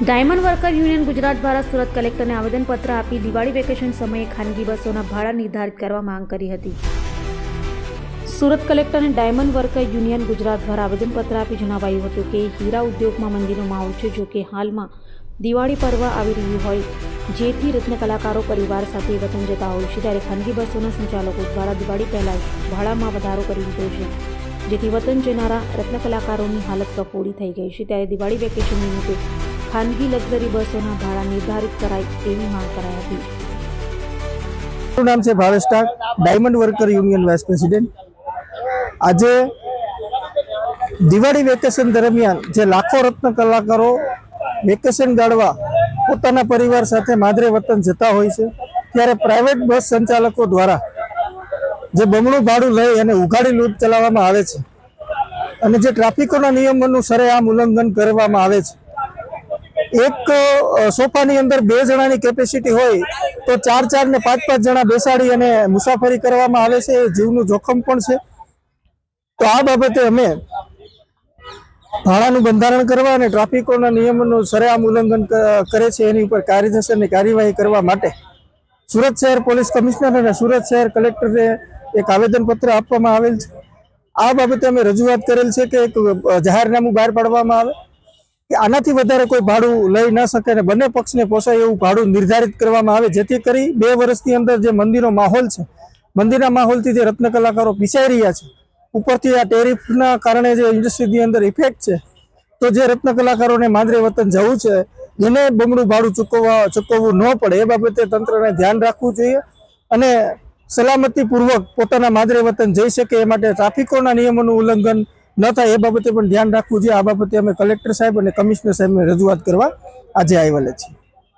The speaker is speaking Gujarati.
ડાયમંડ વર્કર યુનિયન ગુજરાત દ્વારા સુરત કલેક્ટરને આવેદનપત્ર આપી દિવાળી વેકેશન સમયે ખાનગી બસોના ભાડા નિર્ધારિત કરવા માંગ કરી હતી. સુરત કલેક્ટરને ડાયમંડ વર્કર યુનિયન ગુજરાત દ્વારા આવેદનપત્ર આપી જણાવાયું હતું કે હીરા ઉદ્યોગમાં મંદીનો માહોલ છે જો કે હાલમાં દિવાળી પર્વ આવી રહ્યું હોય, જેથી રત્ન કલાકારો પરિવાર સાથે વતન જતા હોય છે, ત્યારે ખાનગી બસોના સંચાલકો દ્વારા દિવાળી પહેલાં ભાડામાં વધારો કરી દીધો છે, જેથી વતન જનારા રત્ન કલાકારોની હાલત કફોડી થઈ ગઈ છે. ત્યારે દિવાળી વેકેશન નિમિત્તે ખાનગી લક્ઝરી બસોના ભાડા નિર્ધારિત કરાય તેવી માંગ કરાઈ હતી. મારું નામ છે Bhavesh Tak, diamond worker union vice president. આજે દિવાળી વેકેશન દરમિયાન જે લાખો રત્ન કલાકારો વેકેશન ગાળવા પોતાના પરિવાર સાથે માદરે વતન જતા હોય છે, ત્યારે પ્રાઇવેટ બસ સંચાલકો દ્વારા જે બમણું ભાડું લઈ અને ઉઘાડી લૂંટ ચલાવવામાં આવે છે અને જે ટ્રાફિકોના નિયમોનું સરેઆમ ઉલ્લંઘન કરવામાં આવે છે એક સોફાની અંદર બે જણાની કેપેસિટી હોય તો ચાર ચાર ને પાંચ પાંચ જણા બેસાડી અને મુસાફરી કરવામાં આવે છે જીવનું જોખમ પણ છે. તો આ બાબતે અમે ભાડાનું બંધારણ કરવા અને ટ્રાફિકોના નિયમોનું સરેઆમ ઉલ્લંઘન કરે છે, એની ઉપર કાયદેસરની કાર્યવાહી કરવા માટે સુરત શહેર પોલીસ કમિશનર અને સુરત શહેર કલેક્ટરને એક આવેદનપત્ર આપવામાં આવેલ છે. આ બાબતે અમે રજૂઆત કરેલ છે કે એક જાહેરનામું બહાર પાડવામાં આવે. આનાથી વધારે કોઈ ભાડું લઈ ન શકે અને બંને પક્ષને પોસાય એવું ભાડું નિર્ધારિત કરવામાં આવે, જેથી કરી બે વર્ષની અંદર જે મંદિરનો માહોલ છે, મંદિરના માહોલથી જે રત્ન કલાકારો પીસાઈ રહ્યા છે, ઉપરથી આ ટેરિફના કારણે જે ઇન્ડસ્ટ્રીની અંદર ઇફેક્ટ છે, તો જે રત્ન કલાકારોને માંદરે વતન જવું છે, એને બમણું ભાડું ચૂકવવા, ચૂકવવું ન પડે, એ બાબતે તંત્રને ધ્યાન રાખવું જોઈએ અને સલામતીપૂર્વક પોતાના માદરે વતન જઈ શકે, એ માટે ટ્રાફિકોના નિયમોનું ઉલ્લંઘન ન થાય એ બાબતે પણ ધ્યાન રાખવું જોઈએ. આ બાબતે અમે કલેક્ટર સાહેબ અને કમિશનર સાહેબને રજૂઆત કરવા આજે આવેલા છીએ.